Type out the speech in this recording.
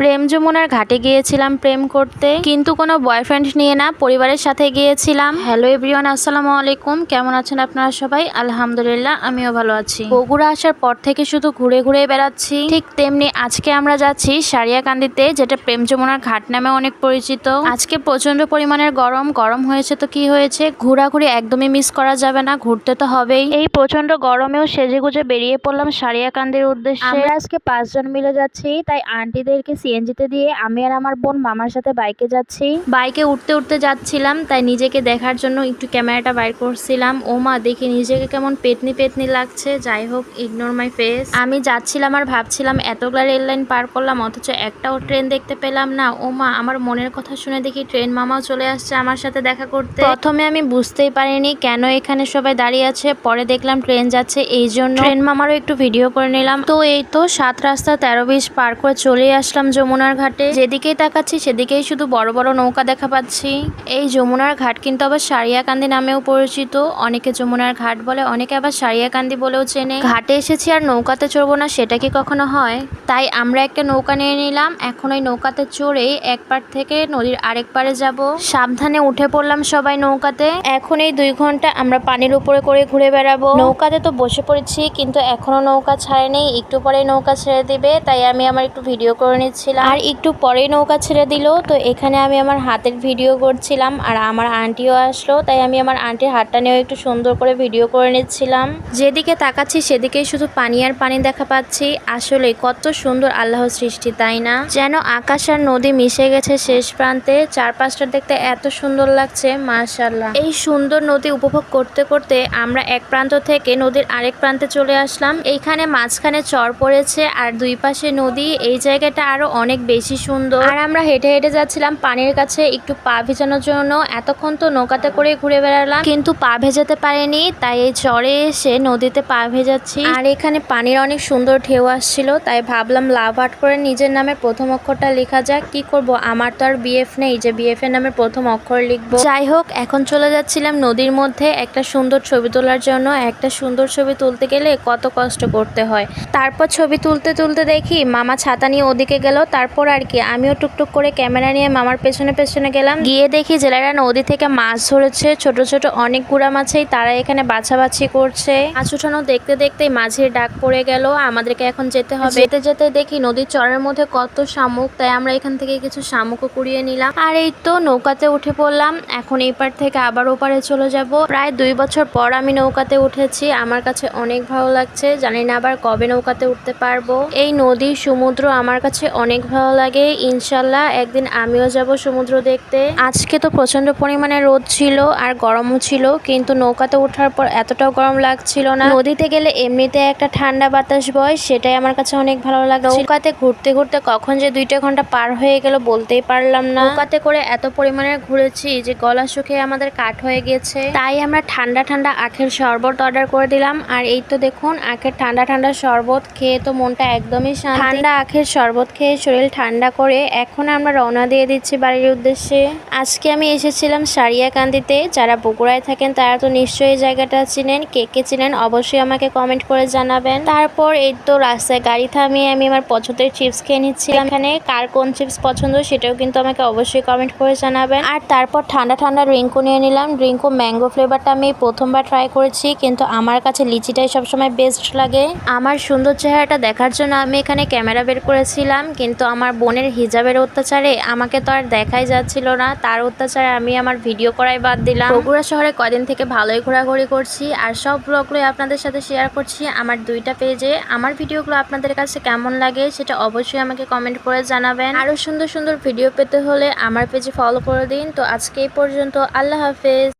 প্রেম যমুনার ঘাটে গিয়েছিলাম প্রেম করতে। কিন্তু কোনো বয়ফ্রেন্ড নিয়ে না পরিবারের সাথে গিয়েছিলাম। হ্যালো এভরিওয়ান আসসালামু আলাইকুম। কেমন আছেন আপনারা সবাই? আলহামদুলিল্লাহ আমিও ভালো আছি। বগুড়া আসার পর থেকে শুধু ঘুরে ঘুরে বেড়াচ্ছি। ঠিক তেমনি আজকে আমরা যাচ্ছি সারিয়াকান্দিতে যেটা প্রেম যমুনার ঘাট নামে অনেক পরিচিত। আজকে প্রচণ্ড পরিমাণের গরম গরম হয়েছে তো কি হয়েছে? ঘোরাঘুরি একদমই মিস করা যাবে না ঘুরতে তো হবেই। এই প্রচণ্ড গরমেও সেজে গুজে বেরিয়ে পড়লাম সারিয়াকান্দির উদ্দেশ্যে। আমরা আজকে পাঁচজন মিলে যাচ্ছি তাই আন্টিদেরকে সিএনজিতে দিয়ে আমি আর আমার বোন মামার সাথে বাইকে যাচ্ছি। বাইকে উঠতে উঠতে যাচ্ছিলাম, তাই নিজেকে দেখার জন্য একটু ক্যামেরাটা বাইর করছিলাম। ও মা, দেখি নিজেকে কেমন পেতনি পেতনি লাগছে। যাই হোক ইগনোর মাই ফেস আমি যাচ্ছিলাম আর ভাবছিলাম, এতগুলা রেল লাইন পার করলাম, অথচ একটাও ট্রেন দেখতে পেলাম না। ও মা, আমার মনের কথা শুনে দেখি ট্রেন মামাও চলে আসছে আমার সাথে দেখা করতে। প্রথমে আমি বুঝতেই পারিনি কেন এখানে সবাই দাঁড়িয়ে আছে, পরে দেখলাম ট্রেন যাচ্ছে এই জন্য। ট্রেন মামারও একটু ভিডিও করে নিলাম। তো এই তো সাত রাস্তা তেরো বিশ পার করে চলে আসলাম যমুনার ঘাটে। যেদিকেই তাকাচ্ছি, সেদিকেই শুধু বড় বড় নৌকা দেখা পাচ্ছি। এই যমুনার ঘাট কিন্তু আবার সারিয়াকান্দি নামেও পরিচিত। অনেকে যমুনার ঘাট বলে, অনেকে আবার সারিয়াকান্দি বলেও চেনে। ঘাটে এসেছি আর নৌকাতে চড়বো না, সেটা কি কখনো হয়? তাই আমরা একটা নৌকা নিয়ে নিলাম। এখন ওই নৌকাতে চড়ে এক পার থেকে নদীর আরেক পারে যাব। সাবধানে উঠে পড়লাম সবাই নৌকাতে। এখন এই দুই ঘণ্টা আমরা পানির উপরে করে ঘুরে বেড়াবো। নৌকাতে তো বসে পড়েছি, কিন্তু এখনও নৌকা ছাড়েনি। একটু পরে নৌকা ছেড়ে দিবে, তাই আমি আমার একটু ভিডিও করে নিচ্ছিলাম আর একটু পরেই নৌকা ছেড়ে দিল, তো এখানে আমি আমার হাতের ভিডিও করছিলাম আর আমার আন্টিও আসলো, তাই আমি আমার আন্টির হাতটা নিয়েও একটু সুন্দর করে ভিডিও করে নিচ্ছিলাম। যেদিকে তাকাচ্ছি সেদিকেই শুধু পানি আর পানি দেখা পাচ্ছি। আসলে কত সুন্দর আল্লাহর সৃষ্টি, তাই না? যেন আকাশ আর নদী মিশে গেছে শেষ প্রান্তে, চারপাশটা দেখতে এত সুন্দর লাগছে মাশাল্লাহ এই সুন্দর নদী উপভোগ করতে করতে আমরা এক প্রান্ত থেকে নদীর আরেক প্রান্তে চলে আসলাম। এইখানে মাঝখানে চর পড়েছে আর দুই পাশে নদী। এই জায়গাটা আরও অনেক বেশি সুন্দর। আর আমরা হেঁটে হেঁটে যাচ্ছিলাম পানির কাছে একটু পা ভেজানোর জন্য। এতক্ষণ তো নৌকাতে করে ঘুরে বেড়ালাম। কিন্তু পা ভেজাতে পারিনি তাই এই চরে এসে নদীতে পা ভেজাচ্ছি। আর এখানে পানির অনেক সুন্দর ঢেউ আসছিল তাই ভাবলাম লাভ আর্ট করে নিজের নামে প্রথম অক্ষরটা লেখা যাক। কি করব? আমার তো আর বিএফ নেই যে বিএফ এর নামে প্রথম অক্ষর লিখব। যাই হোক এখন চলে যাচ্ছিলাম নদীর মধ্যে। একটা সুন্দর ছবি তোলার জন্য একটা সুন্দর ছবি তুলতে গেলে কত কষ্ট করতে হয়। তারপর ছবি তুলতে তুলতে দেখি মামা ছাতা নিয়ে ওদিকে গেল তারপর আর কি, আমিও টুকটুক করে ক্যামেরা নিয়ে মামার পেছনে পেছনে গেলাম। গিয়ে দেখি জেলেরা নদী থেকে মাছ ধরেছে, ছোট ছোট অনেক গুড়া মাছেই তারা এখানে বাছাবাছি করছে। মাছ উঠানো দেখতে দেখতেই মাঝের ডাক পড়ে গেল, আমাদেরকে এখন যেতে হবে। যেতে যেতে দেখি নদীর চরের মধ্যে কত শামুক, তাই আমরা এখান থেকে কিছু শামুকও কুড়িয়ে নিলাম। আর এই তো নৌকাতে উঠে পড়লাম, এখন এই পার থেকে আবার ওপারে চলে যাব। প্রায় দুই বছর পর আমি নৌকাতে উঠেছি, আমার কাছে অনেক ভালো লাগছে, জানি না আবার কবে নৌকাতে উঠতে পারব। এই নদী, সমুদ্র আমার কাছে অনেক ভালো লাগে, ইনশাল্লাহ। একদিন আমিও যাব সমুদ্র দেখতে। আজকে তো প্রচণ্ড পরিমাণে রোদ ছিল আর গরমও ছিল, কিন্তু নৌকাতে ওঠার পর এতটাও গরম লাগছিল না। নদীতে গেলে এমনিতে একটা ঠান্ডা বাতাস বয়, সেটাই আমার কাছে অনেক ভালো লাগে। নৌকাতে ঘুরতে ঘুরতে কখন যে দুইটা ঘণ্টা পার হয়ে গেল বলতেই পারলাম না। নৌকাতে করে এত পরিমাণে ঘুরেছি যে গলা শুকিয়ে আমাদের কাঠ হয়ে গেছে তাই আমরা ঠান্ডা ঠান্ডা আখের শরবত অর্ডার করে দিলাম। আর এই তো দেখুন, আখের ঠান্ডা ঠান্ডা শরবত, খেয়ে তো মনটা একদমই ঠান্ডা আখের শরবত খেয়ে শরীর ঠান্ডা করে এখন আমরা রওনা দিয়ে দিচ্ছি বাড়ির উদ্দেশ্যে। আজকে আমি এসেছিলাম সারিয়াকান্দিতে। যারা বগুড়ায় থাকেন তারা তো নিশ্চয়ই জায়গাটা চিনেন। কে কে চিনেন অবশ্যই আমাকে কমেন্ট করে জানাবেন। তারপর এই তো রাস্তায় গাড়ি থামিয়ে আমি আমার পছন্দের চিপস খেয়ে নিচ্ছিলাম। এখানে কার কোন চিপস পছন্দ সেটাও কিন্তু আমাকে অবশ্যই কমেন্ট করে জানাবেন। আর তারপর ঠান্ডা ঠান্ডা ড্রিঙ্কও নিয়ে নিলাম। ড্রিঙ্কও ম্যাঙ্গো ফ্লেভারটা আমি প্রথমবার ট্রাই করেছি, কিন্তু আমার কাছে লিচিটাই সবসময় বেস্ট লাগে। আমার সুন্দর চেহারাটা দেখার জন্য আমি এখানে ক্যামেরা বের করেছিলাম কিন্তু আমার বোনের হিজাবের অত্যাচারে আমাকে তো আর দেখাই যাচ্ছিল না। তার অত্যাচারে আমি আমার ভিডিও করাই বাদ দিলাম। বগুড়া শহরে কদিন থেকে ভালোই ঘোরাঘুরি করছি আর সব ব্লগগুলোই আপনাদের সাথে শেয়ার করছি। আমার দুইটা পেজে আমার ভিডিওগুলো আপনাদের কাছে কেমন লাগে সেটা অবশ্যই আমাকে কমেন্ট করে জানাবেন। আরও সুন্দর সুন্দর ভিডিও পেতে হলে আমার পেজে ফলো করে দিন। তো আজকে এই পর্যন্ত, আল্লাহ হাফেজ।